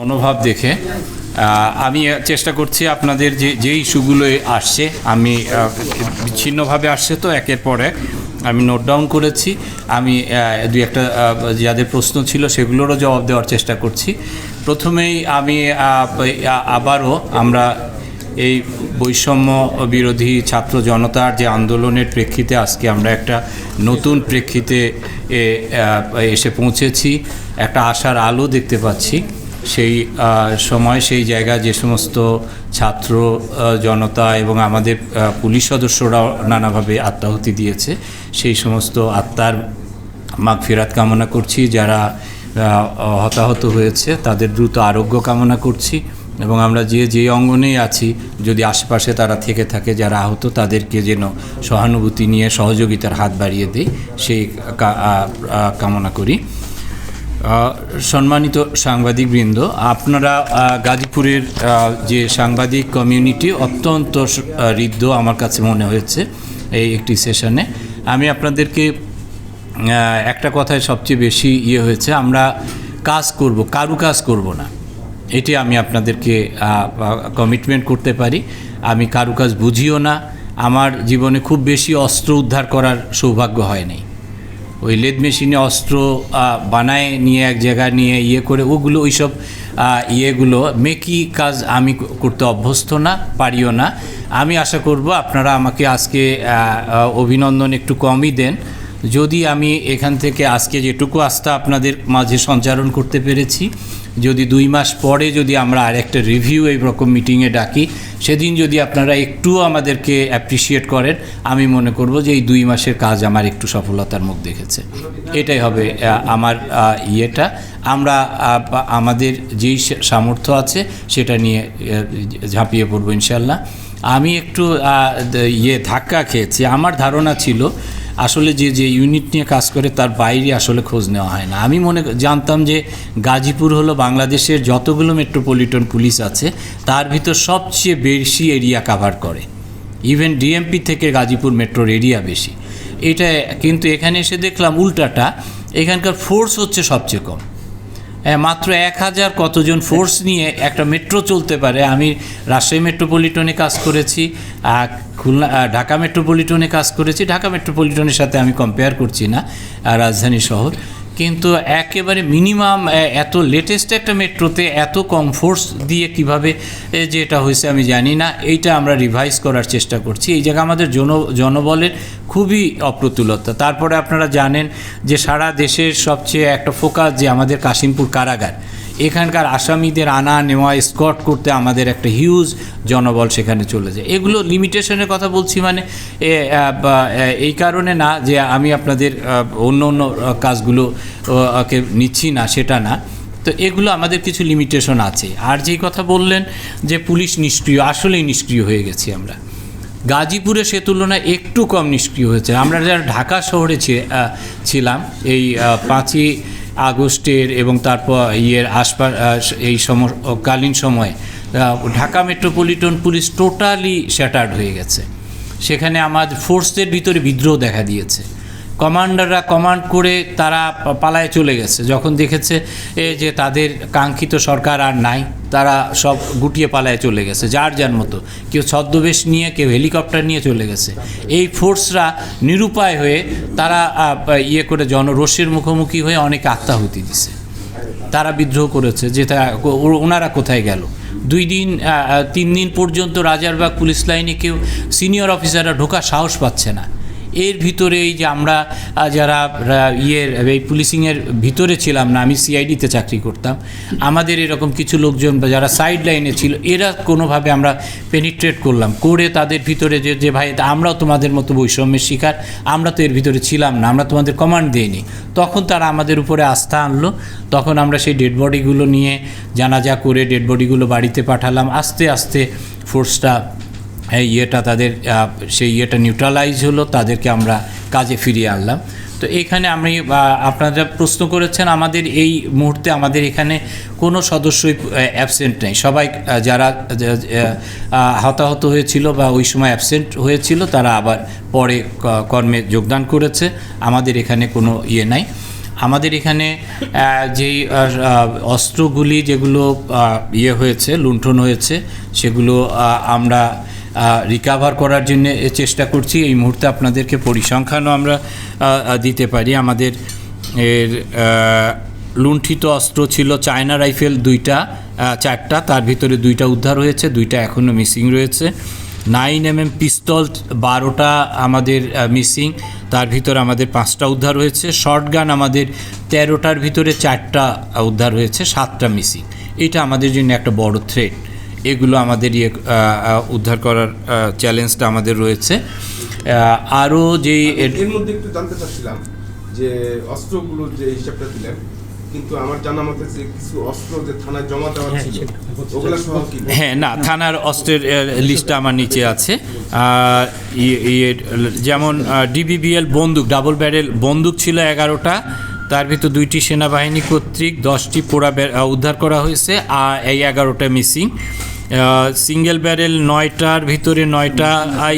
মনোভাব দেখে আমি চেষ্টা করছি আপনাদের যে যে ইস্যুগুলো আসছে, আমি বিচ্ছিন্নভাবে আসছে তো একের পর এক। আমি নোট ডাউন করেছি, আমি দুই একটা যাদের প্রশ্ন ছিল সেগুলোরও জবাব দেওয়ার চেষ্টা করছি। প্রথমেই আমি আবারও আমরা এই বৈষম্য বিরোধী ছাত্র জনতার যে আন্দোলনের প্রেক্ষিতে আজকে আমরা একটা নতুন প্রেক্ষিতে এসে পৌঁছেছি, একটা আশার আলো দেখতে পাচ্ছি। সেই সময় সেই জায়গায় যে সমস্ত ছাত্র জনতা এবং আমাদের পুলিশ সদস্যরাও নানাভাবে আত্মাহুতি দিয়েছে। সেই সমস্ত আত্মার মাগ ফেরাত কামনা করছি। যারা হতাহত হয়েছে, তাদের দ্রুত আরোগ্য কামনা করছি এবং আমরা যে যে অঙ্গনেই আছি, যদি আশেপাশে তারা থেকে থাকে, যারা আহত, তাদেরকে যেন সহানুভূতি নিয়ে সহযোগিতার হাত বাড়িয়ে দেয় সেই কামনা করি। সম্মানিত সাংবাদিকবৃন্দ, আপনারা গাজীপুরের যে সাংবাদিক কমিউনিটি অত্যন্ত হৃদ্য আমার কাছে মনে হয়েছে এই একটি সেশনে আমি আপনাদেরকে একটা কথায় সবচেয়ে বেশি ইয়ে হয়েছে, আমরা কাজ করব, কারু কাজ করব না। এটি আমি আপনাদেরকে কমিটমেন্ট করতে পারি। আমি কারু কাজ বুঝিও না। আমার জীবনে খুব বেশি অস্ত্র উদ্ধার করার সৌভাগ্য হয়নি ওই লেদ মেশিনে অস্ত্র বানায় নিয়ে এক জায়গায় নিয়ে ইয়ে করে, ওগুলো, ওইসব সব ইয়েগুলো মেকি কাজ আমি করতে অভ্যস্ত না, পারিও না। আমি আশা করব আপনারা আমাকে আজকে অভিনন্দন একটু কমই দেন। যদি আমি এখান থেকে আজকে যেটুকু আস্থা আপনাদের মাঝে সঞ্চারণ করতে পেরেছি, যদি দুই মাস পরে যদি আমরা আরেকটা রিভিউ এই রকম মিটিংয়ে ডাকি, সেদিন যদি আপনারা একটুও আমাদেরকে অ্যাপ্রিসিয়েট করেন, আমি মনে করব যে এই দুই মাসের কাজ আমার একটু সফলতার মুখ দেখেছে। এটাই হবে আমার ইয়েটা। আমরা আমাদের যেই সামর্থ্য আছে, সেটা নিয়ে ঝাঁপিয়ে পড়ব ইনশাল্লাহ আমি একটু ইয়ে ধাক্কা খেয়েছি। আমার ধারণা ছিল আসলে যে যে ইউনিট নিয়ে কাজ করে তার বাইরে আসলে খোঁজ নেওয়া হয় না। আমি মনে জানতাম যে গাজীপুর হলো বাংলাদেশের যতগুলো মেট্রোপলিটন পুলিশ আছে, তার ভিতর সবচেয়ে বেশি এরিয়া কাভার করে। ইভেন ডিএমপি থেকে গাজীপুর মেট্রোর এরিয়া বেশি। এটা কিন্তু এখানে এসে দেখলাম উল্টাটা, এখানকার ফোর্স হচ্ছে সবচেয়ে কম। মাত্র এক হাজার কতজন ফোর্স নিয়ে একটা মেট্রো চলতে পারে। আমি রাজশাহী মেট্রোপলিটনে কাজ করেছি খুলনা ঢাকা মেট্রোপলিটনে কাজ করেছি। ঢাকা মেট্রোপলিটনের সাথে আমি কম্পেয়ার করছি না রাজধানী শহর। কিন্তু একেবারে মিনিমাম এত লেটেস্ট একটা মেট্রোতে এত কম ফোর্স দিয়ে কীভাবে যে এটা হয়েছে আমি জানি না। এইটা আমরা রিভাইজ করার চেষ্টা করছি। এই জায়গা আমাদের জন, জনবলের খুবই অপ্রতুলতা। তারপরে আপনারা জানেন যে সারা দেশের সবচেয়ে একটা ফোকাস যে আমাদের কাশিমপুর কারাগার। এখানকার আসামিদের আনা নেওয়া স্কট করতে আমাদের একটা হিউজ জনবল সেখানে চলে যায়। এগুলো লিমিটেশনের কথা বলছি মানে এই কারণে না যে আমি আপনাদের অন্য অন্য কাজগুলো কে নিচ্ছি না, সেটা না। তো এগুলো আমাদের কিছু লিমিটেশন আছে। আর যেই কথা বললেন যে পুলিশ নিষ্ক্রিয়, আসলেই নিষ্ক্রিয় হয়ে গেছি আমরা। গাজীপুরে সে তুলনায় একটু কম নিষ্ক্রিয় হয়েছে। আমরা যারা ঢাকা শহরে ছিলাম, এই পাঁচই আগস্টের এবং তারপর ইয়ের আশপাশ এই সমকালীন সময়ে Dhaka metropolitan police totally shattered হয়ে গেছে। সেখানে আমার ফোর্সদের ভিতরে বিদ্রোহ দেখা দিয়েছে। কমান্ডাররা কমান্ড করে তারা পালায় চলে গেছে। যখন দেখেছে এ যে তাদের কাঙ্ক্ষিত সরকার আর নাই, তারা সব গুটিয়ে পালায় চলে গেছে, যার যার মতো। কেউ ছদ্মবেশ নিয়ে, কেউ হেলিকপ্টার নিয়ে চলে গেছে। এই ফোর্সরা নিরুপায় হয়ে তারা ইয়ে করে জনরোষের মুখোমুখি হয়ে অনেক আত্মাহুতি দিছে। তারা বিদ্রোহ করেছে যে তা ওনারা কোথায় গেল? দুই দিন তিন দিন পর্যন্ত রাজারবাগ পুলিশ লাইনে কেউ সিনিয়র অফিসাররা ঢোকার সাহস পাচ্ছে না। এর ভিতরে এই যে আমরা যারা ইয়ের, এই পুলিশিংয়ের ভিতরে ছিলাম না, আমি সিআইডিতে চাকরি করতাম। আমাদের এরকম কিছু লোকজন বা যারা সাইড লাইনে ছিল, এরা কোনোভাবে আমরা পেনিট্রেট করলাম। করে তাদের ভিতরে যে যে ভাই, আমরাও তোমাদের মতো বৈষম্যের শিকার, আমরা তো এর ভিতরে ছিলাম না, আমরা তোমাদের কমান্ড দিইনি। তখন তারা আমাদের উপরে আস্থা আনলো। তখন আমরা সেই ডেড বডিগুলো নিয়ে জানাজা করে ডেড বডিগুলো বাড়িতে পাঠালাম। আস্তে আস্তে ফোর্সটা ইয়েটা তাদের সেই ইয়েটা নিউট্রালাইজ হলো, তাদেরকে আমরা কাজে ফিরিয়ে আনলাম। তো এখানে আমি আপনারা প্রশ্ন করেছেন, আমাদের এই মুহূর্তে আমাদের এখানে কোনো সদস্যই অ্যাবসেন্ট নেই। সবাই যারা হতাহত হয়েছিল বা ওই সময় অ্যাবসেন্ট হয়েছিল, তারা আবার পরে কর্মে যোগদান করেছে। আমাদের এখানে কোনো ইয়ে নাই। আমাদের এখানে যেই অস্ত্রগুলি যেগুলো ইয়ে হয়েছে, লুণ্ঠন হয়েছে, সেগুলো আমরা রিকাভার করার জন্য চেষ্টা করছি। এই মুহূর্তে আপনাদেরকে পরিসংখ্যানও আমরা দিতে পারি। আমাদের এর লুণ্ঠিত অস্ত্র ছিল চায়না রাইফেল দুইটা চারটা, তার ভিতরে দুইটা উদ্ধার হয়েছে, দুইটা এখনও মিসিং রয়েছে। নাইন এম এম পিস্তল, বারোটা আমাদের মিসিং, তার ভিতরে আমাদের পাঁচটা উদ্ধার হয়েছে। শর্ট গান আমাদের তেরোটার ভিতরে চারটা উদ্ধার হয়েছে, সাতটা মিসিং। এটা আমাদের জন্য একটা বড় থ্রেট এগুলো আমাদের ইয়ে উদ্ধার করার চ্যালেঞ্জটা আমাদের রয়েছে। আরও যেই এর- এর মধ্যে একটু জানতে চাচ্ছিলাম যে অস্ত্রগুলোর যে হিসাবটা দিলেন কিন্তু আমার জানা মতে যে কিছু অস্ত্র যে থানায় জমা দেওয়া ছিল ওগুলা সহ কি? হ্যাঁ না থানার অস্ত্রের লিস্টটা আমার নিচে আছে। ইয়ে- ইয়ে, যেমন ডিবিবিএল বন্দুক ডাবল ব্যারেল বন্দুক ছিল এগারোটা তার ভিতর দুইটি সেনাবাহিনী কর্তৃক দশটি পোড়া উদ্ধার করা হয়েছে আর এই এগারোটা মিসিং। সিঙ্গেল ব্যারেল নয়টার ভিতরে নয়টা আই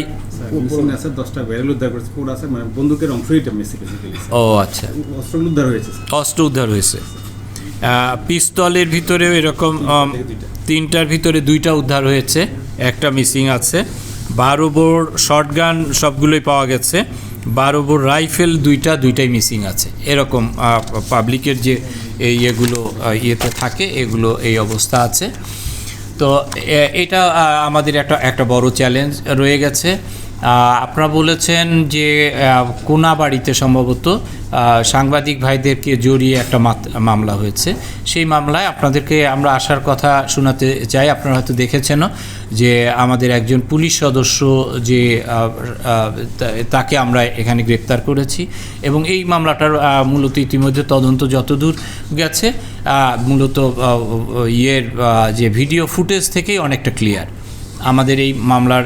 মানে বন্দুকের ও আচ্ছা। অস্ত্র উদ্ধার হয়েছে স্যার। অস্ত্র উদ্ধার হয়েছে। পিস্তলের ভিতরেও এরকম তিনটার ভিতরে দুইটা উদ্ধার হয়েছে একটা মিসিং আছে। বারো বোর শর্টগান সবগুলোই পাওয়া গেছে। বারো বোর রাইফেল দুইটা, দুইটাই মিসিং আছে। এরকম পাবলিকের যে ইয়েগুলো ইয়েতে থাকে, এগুলো এই অবস্থা আছে। তো এটা আমাদের একটা একটা বড় চ্যালেঞ্জ রয়ে গেছে। আপনারা বলেছেন যে কোনাবাড়িতে সম্ভবত সাংবাদিক ভাইদেরকে জড়িয়ে একটা মামলা হয়েছে। সেই মামলায় আপনাদেরকে আমরা আসার কথা শোনাতে চাই। আপনারা হয়তো দেখেছেনও যে, আমাদের একজন পুলিশ সদস্য যে তাকে আমরা এখানে গ্রেপ্তার করেছি এবং এই মামলাটার মূলত ইতিমধ্যে তদন্ত যতদূর গেছে মূলত ইয়ের যে ভিডিও ফুটেজ থেকেই অনেকটা ক্লিয়ার। আমাদের এই মামলার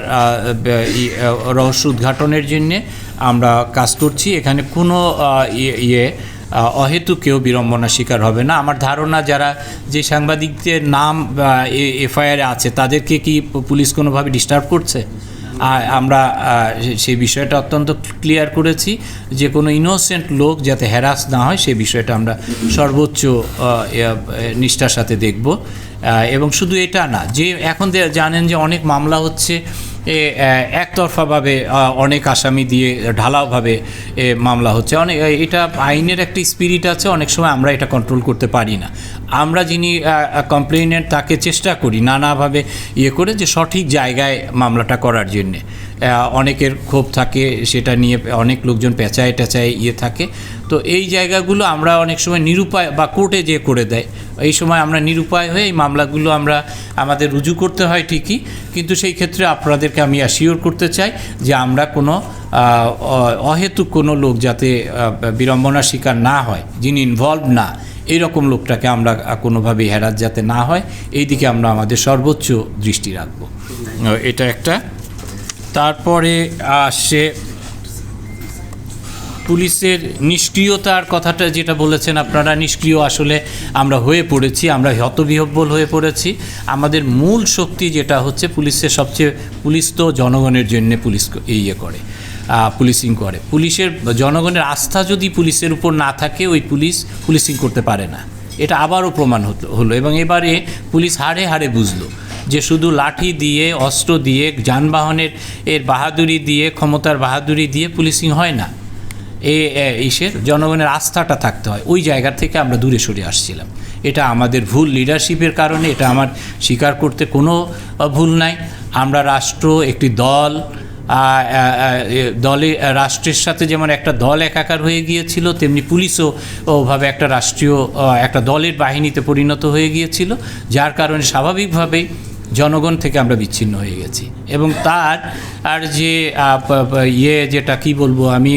রহস্য উদ্ঘাটনের জন্যে আমরা কাজ করছি। এখানে কোনো ইয়ে- ইয়ে অহেতু কেউ বিড়ম্বনার শিকার হবে না। আমার ধারণা যারা যে সাংবাদিকদের নাম এফআইআরে আছে, তাদেরকে কি পুলিশ কোনোভাবে ডিস্টার্ব করছে? আমরা সেই বিষয়টা অত্যন্ত ক্লিয়ার করেছি যে কোনো ইনোসেন্ট লোক যাতে হ্যারাস না হয়, সেই বিষয়টা আমরা সর্বোচ্চ নিষ্ঠার সাথে দেখব। এবং শুধু এটা না, যে এখন জানেন যে অনেক মামলা হচ্ছে এ, একতরফাভাবে অনেক আসামি দিয়ে ঢালাওভাবে এ, মামলা হচ্ছে। অনেক এটা আইনের একটা স্পিরিট আছে অনেক সময় আমরা এটা কন্ট্রোল করতে পারি না। আমরা যিনি কমপ্লেনেন্ট তাকে চেষ্টা করি নানাভাবে ইয়ে করে যে সঠিক জায়গায় মামলাটা করার জন্যে। অনেকের ক্ষোভ থাকে সেটা নিয়ে অনেক লোকজন পেঁচায় টেচায় ইয়ে থাকে। তো এই জায়গাগুলো আমরা অনেক সময় নিরুপায় বা কোর্টে যে করে দেয়। এই সময় আমরা নিরুপায় হয়ে এই মামলাগুলো আমরা আমাদের রুজু করতে হয় ঠিকই, কিন্তু সেই ক্ষেত্রে আপনাদেরকে আমি অ্যাসিওর করতে চাই যে আমরা কোনো অহেতুক কোনো লোক যাতে বিড়ম্বনার শিকার না হয়, যিনি ইনভলভ না, এইরকম লোকটাকে আমরা কোনোভাবেই হেরাত যাতে না হয়, এই দিকে আমরা আমাদের সর্বোচ্চ দৃষ্টি রাখব। এটা একটা। তারপরে আসছে পুলিশের নিষ্ক্রিয়তার কথাটা যেটা বলেছেন, আপনারা নিষ্ক্রিয় আসলে আমরা হয়ে পড়েছি, আমরা হতবিহব্বল হয়ে পড়েছি। আমাদের মূল শক্তি যেটা হচ্ছে পুলিশের সবচেয়ে, পুলিশ তো জনগণের জন্য পুলিশ ইয়ে করে পুলিশিং করে। পুলিশের জনগণের আস্থা যদি পুলিশের উপর না থাকে, ওই পুলিশ পুলিশিং করতে পারে না। এটা আবারও প্রমাণ হতো, হলো এবং এবারে পুলিশ হাড়ে হাড়ে বুঝলো যে শুধু লাঠি দিয়ে, অস্ত্র দিয়ে, যানবাহনের এর বাহাদুরি দিয়ে, ক্ষমতার বাহাদুরি দিয়ে পুলিশিং হয় না। এ ইসের জনগণের আস্থাটা থাকতে হয়। ওই জায়গা থেকে আমরা দূরে সরে আসছিলাম। এটা আমাদের ভুল লিডারশিপের কারণে, এটা আমার স্বীকার করতে কোনো ভুল নাই। আমরা রাষ্ট্র, একটি দল দলে রাষ্ট্রের সাথে যেমন একটা দল একাকার হয়ে গিয়েছিল, তেমনি পুলিশও ওভাবে একটা রাষ্ট্রীয় একটা দলের বাহিনীতে পরিণত হয়ে গিয়েছিল, যার কারণে স্বাভাবিকভাবেই জনগণ থেকে আমরা বিচ্ছিন্ন হয়ে গেছি। এবং তার, আর যে ইয়ে যেটা, কি বলব আমি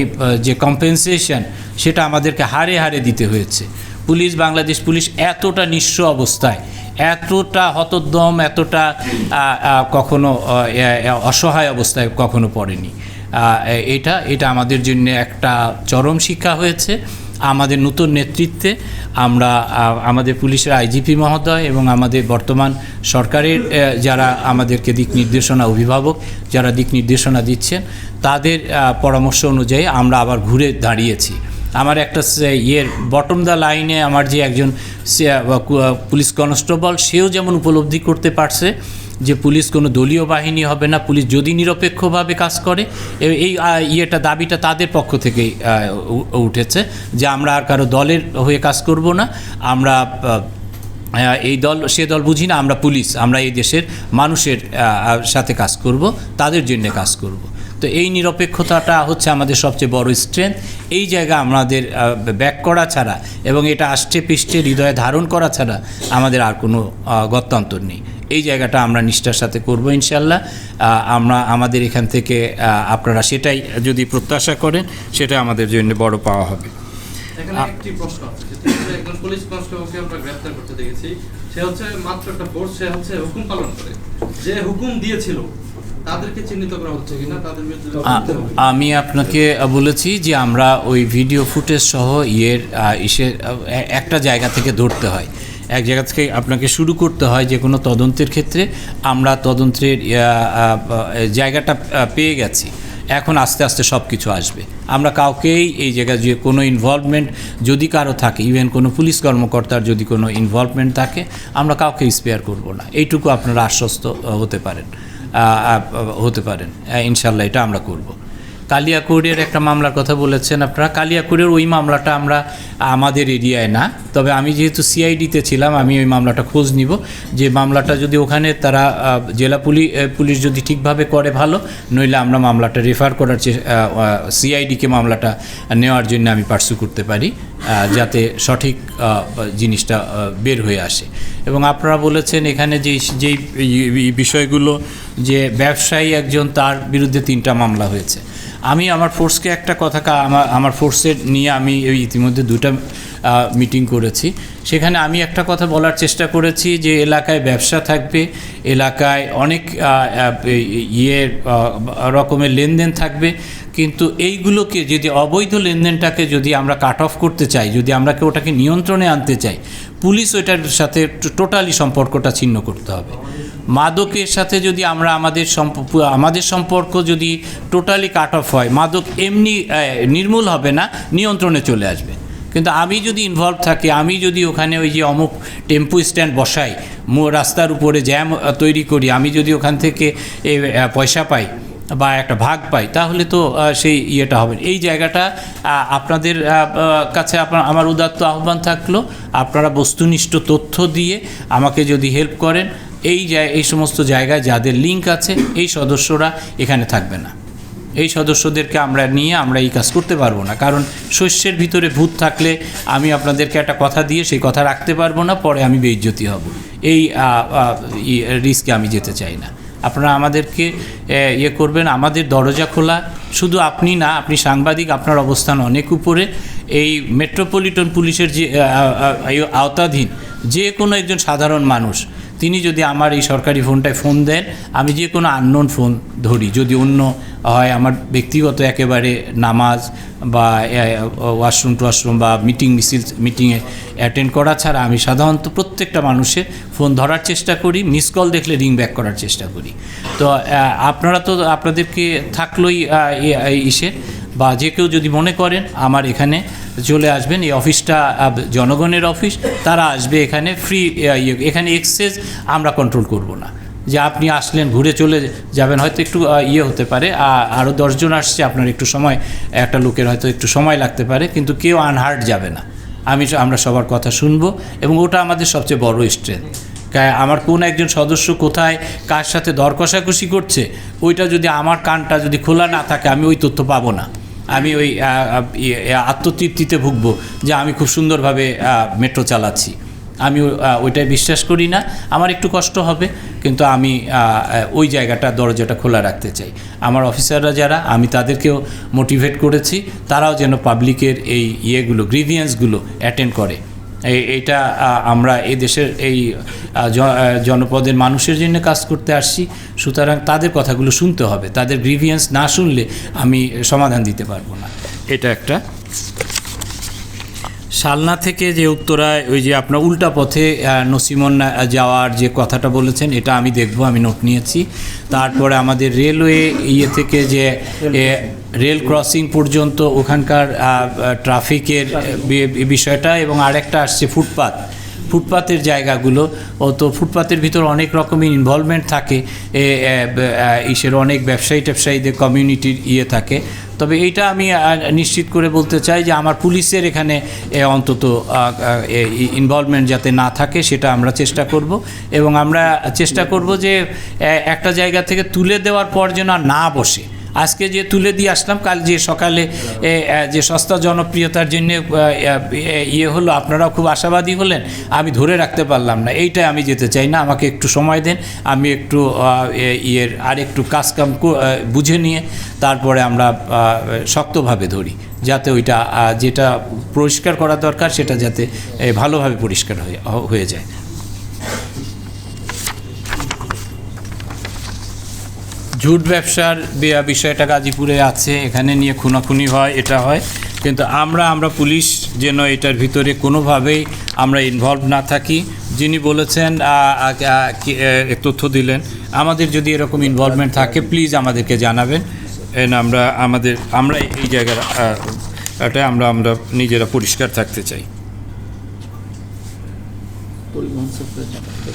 যে কম্পেনসেশন সেটা আমাদেরকে হারে হারে দিতে হয়েছে। পুলিশ, বাংলাদেশ পুলিশ এতটা নিঃস্ব অবস্থায়, এতটা হতোদ্যম এতটা কখনো অসহায় অবস্থায় কখনো পড়েনি। এটা এটা আমাদের জন্য একটা চরম শিক্ষা হয়েছে। আমাদের নতুন নেতৃত্বে আমরা আমাদের পুলিশের আইজিপি মহোদয় এবং আমাদের বর্তমান সরকারের যারা আমাদেরকে দিক নির্দেশনা অভিভাবক, যারা দিক নির্দেশনা দিচ্ছেন, তাদের পরামর্শ অনুযায়ী আমরা আবার ঘুরে দাঁড়িয়েছি। আমার একটা ইয়ের বটম দ্য লাইনে আমার যে একজন পুলিশ কনস্টেবল, সেও যেমন উপলব্ধি করতে পারছে যে পুলিশ কোনো দলীয় বাহিনী হবে না, পুলিশ যদি নিরপেক্ষভাবে কাজ করে এই ইয়েটা, দাবিটা তাদের পক্ষ থেকেই উঠেছে যে আমরা আর কারও দলের হয়ে কাজ করব না, আমরা এই দল, সে দল বুঝি না, আমরা পুলিশ, আমরা এই দেশের মানুষের সাথে কাজ করব, তাদের জন্য কাজ করব। তো এই নিরপেক্ষতাটা হচ্ছে আমাদের সবচেয়ে বড় স্ট্রেংথ এই জায়গা আমাদের ব্যাক করা ছাড়া এবং এটা আষ্টে পৃষ্ঠে হৃদয়ে ধারণ করা ছাড়া আমাদের আর কোনো গত্যন্তর নেই। এই জায়গাটা আমরা নিষ্ঠার সাথে করব ইনশাল্লাহ। আমরা আমাদের এখান থেকে আপনারা সেটাই যদি প্রত্যাশা করেন সেটা আমাদের জন্য বড় পাওয়া হবে। একটি প্রশ্ন আছে সেটি হচ্ছে একজন পুলিশ কনস্টেবলকে আমরা গ্রেফতার করতে দেখেছি। সে হচ্ছে মাত্র একটা ফোর্স সে হচ্ছে হুকুম পালন করে। যে হুকুম দিয়েছিল। আমি আপনাকে বলেছি যে আমরা ওই ভিডিও ফুটেজ সহ ইয়ের একটা জায়গা থেকে ধরতে হয়। এক জায়গা থেকে আপনাকে শুরু করতে হয় যে কোনো তদন্তের ক্ষেত্রে। আমরা তদন্তের জায়গাটা পেয়ে গেছি। এখন আস্তে আস্তে সব কিছু আসবে। আমরা কাউকেই এই জায়গায় যে কোনো ইনভলভমেন্ট যদি কারও থাকে ইভেন কোনো পুলিশ কর্মকর্তার যদি কোনো ইনভলভমেন্ট থাকে, আমরা কাউকে স্পেয়ার করব না। এইটুকু আপনারা আশ্বস্ত হতে পারেন। হতে পারেন। ইনশাল্লাহ এটা আমরা করব। কালিয়াকৈরের একটা মামলার কথা বলেছেন আপনারা। কালিয়াকৈরের ওই মামলাটা আমরা আমাদের এরিয়ায় না। তবে আমি যেহেতু সিআইডিতে ছিলাম, আমি ওই মামলাটা খোঁজ নিব। যে মামলাটা যদি ওখানে তারা জেলা পুলিশ পুলিশ যদি ঠিকভাবে করে ভালো, নইলে আমরা মামলাটা রেফার করার সিআইডিকে মামলাটা নেওয়ার জন্য আমি পার্সু করতে পারি যাতে সঠিক জিনিসটা বের হয়ে আসে। এবং আপনারা বলেছেন এখানে যে যেই বিষয়গুলো যে ব্যবসায়ী একজন তার বিরুদ্ধে তিনটা মামলা হয়েছে। আমি আমার ফোর্সকে একটা কথা আমার আমার ফোর্সের নিয়ে আমি এই ইতিমধ্যে দুটা মিটিং করেছি। সেখানে আমি একটা কথা বলার চেষ্টা করেছি যে এলাকায় ব্যবসা থাকবে, এলাকায় অনেক ইয়ে রকমের লেনদেন থাকবে। কিন্তু এইগুলোকে যদি অবৈধ লেনদেনটাকে যদি আমরা কাট অফ করতে চাই, যদি আমরা ওটাকে নিয়ন্ত্রণে আনতে চাই, পুলিশ ওইটার সাথে টোটালি সম্পর্কটা ছিন্ন করতে হবে। মাদকের সাথে যদি আমরা আমাদের আমাদের সম্পর্ক যদি টোটালি কাট অফ হয়, মাদক এমনি নির্মূল হবে না, নিয়ন্ত্রণে চলে আসবে। কিন্তু আমি যদি ইনভলভ থাকি, আমি যদি ওখানে ওই যে অমুক টেম্পু স্ট্যান্ড বসাই, মো- রাস্তার উপরে জ্যাম তৈরি করি, আমি যদি ওখান থেকে পয়সা পাই বা একটা ভাগ পাই, তাহলে তো সেই ইয়েটা হবে এই জায়গাটা আপনাদের কাছে আপনার, আমার উদাত্ত আহ্বান থাকল। আপনারা বস্তুনিষ্ঠ তথ্য দিয়ে আমাকে যদি হেল্প করেন এই এই সমস্ত জায়গায় যাদের লিঙ্ক আছে, এই সদস্যরা এখানে থাকবে না। এই সদস্যদেরকে আমরা নিয়ে আমরা এই কাজ করতে পারব না। কারণ শস্যের ভিতরে ভূত থাকলে আমি আপনাদেরকে একটা কথা দিয়ে সেই কথা রাখতে পারব না, পরে আমি বেইজ্জতি হব। এই রিস্কে আমি যেতে চাই না। আপনারা আমাদেরকে ইয়ে করবেন, আমাদের দরজা খোলা। শুধু আপনি না, আপনি সাংবাদিক, আপনার অবস্থান অনেক উপরে। এই মেট্রোপলিটন পুলিশের যে আওতাধীন যে কোনো একজন সাধারণ মানুষ তিনি যদি আমার এই সরকারি ফোনটায় ফোন দেন, আমি যে কোনো আননোন ফোন ধরি, যদি অন্য হয় আমার ব্যক্তিগত একেবারে নামাজ বা ওয়াশরুম টওয়াশরুম বা মিটিং মিছিল মিটিংয়ে অ্যাটেন্ড করা ছাড়া আমি সাধারণত প্রত্যেকটা মানুষের ফোন ধরার চেষ্টা করি মিস কল দেখলে রিং ব্যাক করার চেষ্টা করি। তো আপনারা তো, আপনাদেরকে থাকলোই ইসে বা যে কেউ যদি মনে করেন, আমার এখানে চলে আসবেন। এই অফিসটা জনগণের অফিস, তারা আসবে এখানে ফ্রি এখানে এক্সেস আমরা কন্ট্রোল করব না। যে আপনি আসলেন, ঘুরে চলে যাবেন, হয়তো একটু ইয়ে হতে পারে। আরও দশজন আসছে, আপনার একটু সময়, একটা লোকের হয়তো একটু সময় লাগতে পারে, কিন্তু কেউ আনহার্ট যাবে না। আমি আমরা সবার কথা শুনব, এবং ওটা আমাদের সবচেয়ে বড় স্ট্রেংথ আমার কোন একজন সদস্য কোথায়, কার সাথে দর কষাকষি করছে, ওইটা যদি আমার কানটা যদি খোলা না থাকে, আমি ওই তথ্য পাবো না। আমি ওই আত্মতৃপ্তিতে ভুগবো যে আমি খুব সুন্দরভাবে মেট্রো চালাচ্ছি। আমি ওইটাই বিশ্বাস করি না। আমার একটু কষ্ট হবে, কিন্তু আমি ওই জায়গাটা, দরজাটা খোলা রাখতে চাই। আমার অফিসাররা যারা, আমি তাদেরকেও মোটিভেট করেছি, তারাও যেন পাবলিকের এই ইয়েগুলো, গ্রিভিয়েন্সগুলো অ্যাটেন্ড করে। আহ, আমরা এই দেশের এই জনপদের মানুষের জন্য কাজ করতে আসছি সুতরাং তাদের কথাগুলো শুনতে হবে তাদের গ্রিভিয়েন্স না শুনলে আমি সমাধান দিতে পারব না। এটা একটা। শালনা থেকে যে উত্তরায় ওই যে আপনার উল্টা পথে নসিমন যাওয়ার যে কথাটা বলেছেন এটা আমি দেখব আমি নোট নিয়েছি। তারপরে আমাদের রেলওয়ে ইয়ে থেকে যে এ, রেল ক্রসিং পর্যন্ত ওখানকার ট্রাফিকের বিষয়টা এবং আরেকটা আসছে ফুটপাত। ফুটপাতের জায়গাগুলো, ও তো ফুটপাতের ভিতর অনেক রকমের ইনভলভমেন্ট থাকে। ইসের অনেক ব্যবসায়ী ট্যাবসায়ীদের কমিউনিটির ইয়ে থাকে। তবে এইটা আমি নিশ্চিত করে বলতে চাই যে আমার পুলিশের এখানে অন্তত ইনভলভমেন্ট যাতে না থাকে, সেটা আমরা চেষ্টা করব। এবং আমরা চেষ্টা করব যে একটা জায়গা থেকে তুলে দেওয়ার পর যেন না বসে। আজকে যে তুলে দিয়ে আসলাম, কাল যে সকালে যে সস্তা জনপ্রিয়তার জন্য ইয়ে হলো, আপনারাও খুব আশাবাদী হলেন, আমি ধরে রাখতে পারলাম না। এইটাই আমি যেতে চাই না, আমাকে একটু সময় দেন, আমি একটু ইয়ের আর একটু কাজ কাম বুঝে নিয়ে, তারপরে আমরা শক্তভাবে ধরি, যাতে ওইটা যেটা পরিষ্কার করা দরকার, সেটা যাতে ভালোভাবে পরিষ্কার হয়ে যায়। ঝুট ব্যবসার বিষয়টা গাজীপুরে আছে, এখানে নিয়ে খুনাখুনি হয়, এটা হয়। কিন্তু আমরা আমরা পুলিশ যেন এটার ভিতরে কোনোভাবেই আমরা ইনভলভ না থাকি। যিনি বলেছেন তথ্য দিলেন। আমাদের যদি এরকম ইনভলভমেন্ট থাকে প্লিজ আমাদেরকে জানাবেন। আমরা, আমাদের, আমরা এই এটা আমরা আমরা নিজেরা পরিষ্কার থাকতে চাই।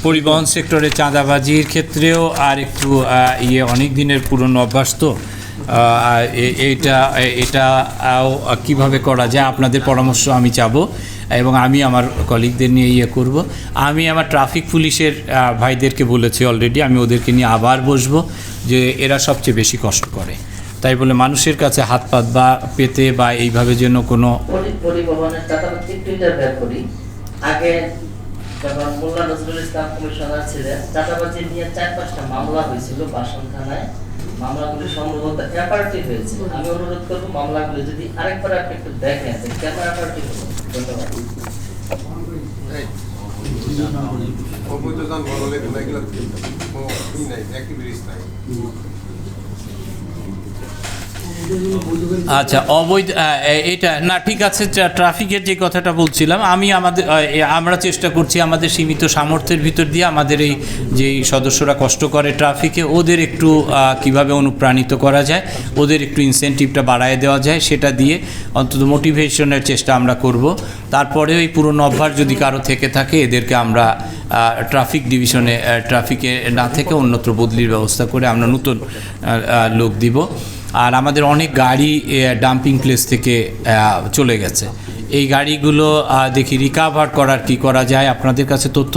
পরিবহন সেক্টরে চাঁদাবাজির ক্ষেত্রেও আর একটু ইয়ে অনেক দিনের পুরনো অভ্যাস তো। এটা আও কীভাবে করা যায় আপনাদের পরামর্শ আমি চাবো এবং আমি আমার কলিগদের নিয়ে ইয়ে করব। আমি আমার ট্রাফিক পুলিশের ভাইদেরকে বলেছি অলরেডি আমি ওদেরকে নিয়ে আবার বসবো যে এরা সবচেয়ে বেশি কষ্ট করে। তাই বলে মানুষের কাছে হাত পাত বা পেতে বা এইভাবে যেন কোনো পরিবহনের আগে যখন মোল্লা নজরুল ইসলাম কমিশনার ছিলেন। চাঁদাবাজি নিয়ে চার পাঁচটা মামলা হয়েছিল বাসন থানায়। মামলাগুলি সম্ভবত অ্যাপারেটিভ হয়েছে। আমি অনুরোধ করব মামলাগুলি যদি আরেকবার আপনি একটু দেখেন, যে কেন অ্যাপারেটিভ হলো? ধন্যবাদ। অবৈধ যান বদলে এগুলো কোনো নাই অ্যাক্টিভিটিস নাই। আচ্ছা অবৈধ এটা, না, ঠিক আছে ট্রাফিকের যে কথাটা বলছিলাম, আমি আমাদের আমরা চেষ্টা করছি আমাদের সীমিত সামর্থ্যের ভিতর দিয়ে আমাদের এই যেই সদস্যরা কষ্ট করে ট্রাফিকে, ওদের একটু কীভাবে অনুপ্রাণিত করা যায়, ওদের একটু ইনসেন্টিভটা বাড়ায় দেওয়া যায়, সেটা দিয়ে অন্তত মোটিভেশনের চেষ্টা আমরা করব। তারপরে ওই পুরনো অভ্যাস যদি কারও থেকে থাকে, এদেরকে আমরা ট্রাফিক ডিভিশনে ট্রাফিকে না থেকে অন্যত্র বদলির ব্যবস্থা করে আমরা নতুন লোক দিব। আর আমাদের অনেক গাড়ি ডাম্পিং প্লেস থেকে চলে গেছে। এই গাড়িগুলো দেখি রিকাভার করার কি করা যায়? আপনাদের কাছে তথ্য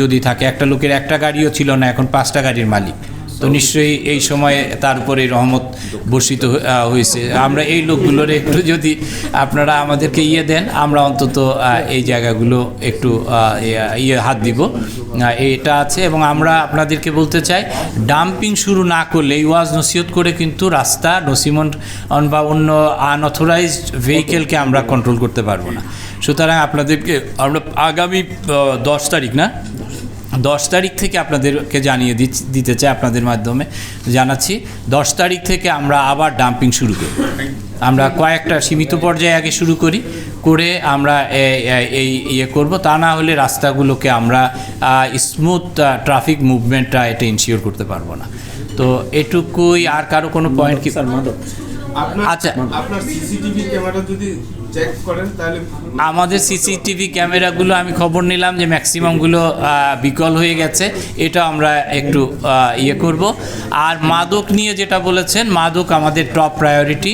যদি থাকে, একটা লোকের একটা গাড়িও ছিল না, এখন পাঁচটা গাড়ির মালিক। তো নিশ্চয়ই এই সময়ে তার উপরে রহমত বর্ষিত হয়েছে। আমরা এই লোকগুলোর একটু যদি আপনারা আমাদেরকে ইয়ে দেন, আমরা অন্তত এই জায়গাগুলো একটু ইয়ে- হাত দিব। এটা আছে এবং আমরা আপনাদেরকে বলতে চাই, ডাম্পিং শুরু না করলে, এই ওয়াজ নসিহত করে কিন্তু রাস্তা নসিমন বা অন্য আনঅথরাইজড ভেহিকেলকে আমরা কন্ট্রোল করতে পারব না। সুতরাং আপনাদেরকে, আমরা আগামী দশ তারিখ না দশ তারিখ থেকে আপনাদেরকে জানিয়ে দিতে চাই আপনাদের মাধ্যমে জানাচ্ছি দশ তারিখ থেকে আমরা আবার ডাম্পিং শুরু করি। আমরা কয়েকটা সীমিত পর্যায়ে আগে শুরু করি করে আমরা এই ইয়ে করব তা না হলে রাস্তাগুলোকে আমরা স্মুথ ট্রাফিক মুভমেন্টটা এটা ইনশিওর করতে পারব না। তো এটুকুই আর কারও কোনো পয়েন্ট কি? আপনার আচ্ছা। আপনার সিসিটিভি ক্যামেরা যদি চেক করেন, তাহলে আমাদের সিসিটিভি ক্যামেরাগুলো আমি খবর নিলাম যে ম্যাক্সিমামগুলো বিকল হয়ে গেছে। এটা আমরা একটু ইয়ে করব। আর মাদক নিয়ে যেটা বলেছেন, মাদক আমাদের টপ প্রায়োরিটি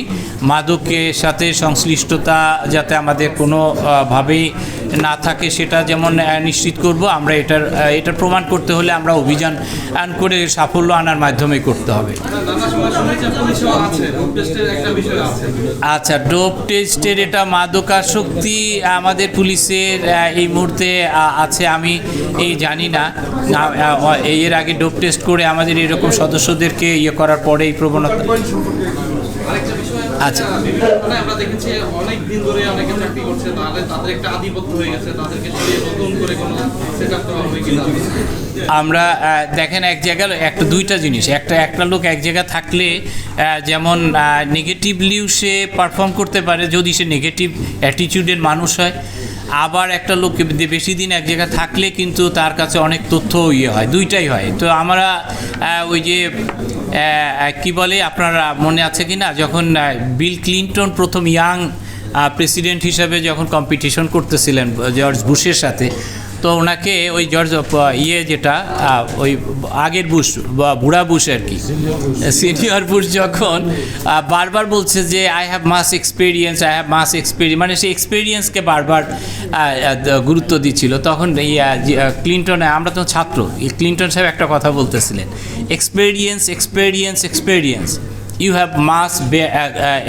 মাদকের সাথে সংশ্লিষ্টতা যাতে আমাদের কোনোভাবেই ভাবেই না থাকে সেটা যেমন নিশ্চিত করব। আমরা এটার এটার প্রমাণ করতে হলে আমরা অভিযান করে সাফল্য আনার মাধ্যমে করতে হবে। আচ্ছা ডোপ টেস্টের এটা মাদকাসক্তি আমাদের পুলিশের এই মুহূর্তে আছে, আমি এই জানি না। এর আগে ডোপ টেস্ট করে আমাদের এরকম সদস্যদেরকে ইয়ে করার পরে এই প্রবণতা আচ্ছা। মানে আমরা দেখেছি অনেক দিন ধরে অনেকে চাকরি করছে তাহলে তাদের একটা আধিপত্য হয়ে গেছে তাদেরকে নতুন করে কোনো সেট আপ করা হবে কিনা আমরা দেখেন এক জায়গার একটা দুইটা জিনিস একটা একটা লোক এক জায়গায় থাকলে যেমন নেগেটিভলিও সে পারফর্ম করতে পারে যদি সে নেগেটিভ অ্যাটিটিউডের মানুষ হয় আবার একটা লোক বেশি দিন এক জায়গায় থাকলে কিন্তু তার কাছে অনেক তথ্য ইয়ে হয়, দুইটাই হয়। তো আমরা ওই যে কি বলে, আপনারা মনে আছে কি না যখন বিল ক্লিন্টন প্রথম ইয়াং প্রেসিডেন্ট হিসাবে যখন কম্পিটিশন করতেছিলেন জর্জ বুশের সাথে তো ওনাকে ওই জর্জ ইয়ে যেটা ওই আগের বুশ, বা বুড়া বুশ আর কি। সিনিয়র বুশ যখন বারবার বলছে যে I have mass experience I have mass experience মানে সেই এক্সপিরিয়েন্সকে বারবার গুরুত্ব দিচ্ছিল। তখন ক্লিনটন, আমরা তো ছাত্র ক্লিনটন সাহেব একটা কথা বলতেছিলেন experience experience experience you have mass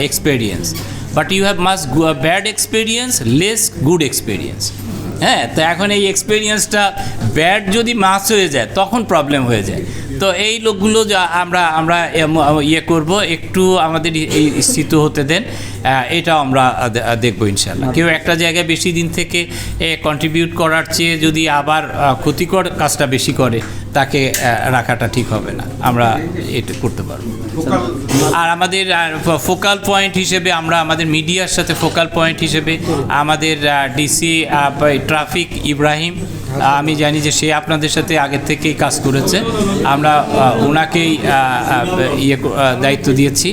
experience but you have mass bad experience less good experience হ্যাঁ তো এখন এই এক্সপিরিয়েন্সটা ব্যাড যদি মাস হয়ে যায় তখন প্রবলেম হয়ে যায়। তো এই লোকগুলো যা আমরা আমরা ইয়ে করব একটু আমাদের এই স্থিত হতে দেন এটাও আমরা দেখব ইনশাল্লাহ কেউ একটা জায়গায় বেশি দিন থেকে কন্ট্রিবিউট করার চেয়ে যদি আবার ক্ষতিকর কাজটা বেশি করে তাকে রাখাটা ঠিক হবে না। আমরা এটা করতে পারব। আর আমাদের ফোকাল পয়েন্ট হিসেবে আমরা আমাদের মিডিয়ার সাথে ফোকাল পয়েন্ট হিসেবে আমাদের ডিসি ট্রাফিক ইব্রাহিম আমি জানি যে সে আপনাদের সাথে আগের থেকেই কাজ করেছে। আমরা ওনাকেই ইয়ে দায়িত্ব দিয়েছি।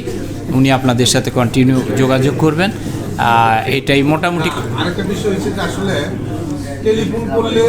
উনি আপনাদের সাথে কন্টিনিউ যোগাযোগ করবেন। এটাই মোটামুটি আরেকটা বিষয় হচ্ছে আসলে টেলিফোন করলে